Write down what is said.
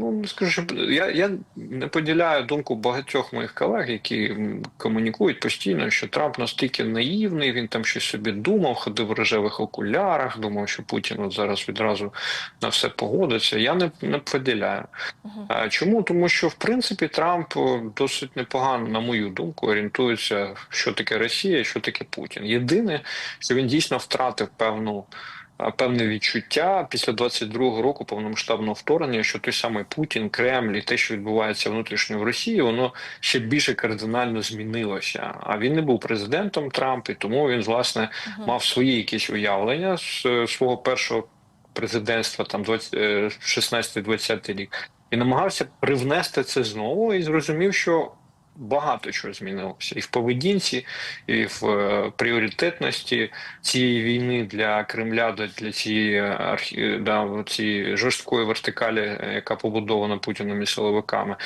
Ну, скажу, що я, я не поділяю думку багатьох моїх колег, які комунікують постійно, що Трамп настільки наївний, він там щось собі думав, ходив в рожевих окулярах, думав, що Путін от зараз відразу на все погодиться. Я не, не поділяю. А Чому? Тому що в принципі Трамп досить непогано, на мою думку, орієнтується, що таке Росія, що таке Путін. Єдине, що він дійсно втратив певну. Певне відчуття після 22-го року повномасштабного вторгнення, що той самий Путін, Кремль і те, що відбувається внутрішньо в Росії, воно ще більше кардинально змінилося. А він не був президентом Трамп, і тому він власне Мгм. мав свої якісь уявлення з е, свого першого президентства, там 20, е, 16-20 рік, і намагався привнести це знову, і зрозумів, що багато чого змінилося і в поведінці, і в е, пріоритетності цієї війни для Кремля, для цієї архі... да, цієї жорсткої вертикалі, е, яка побудована Путіним і силовиками.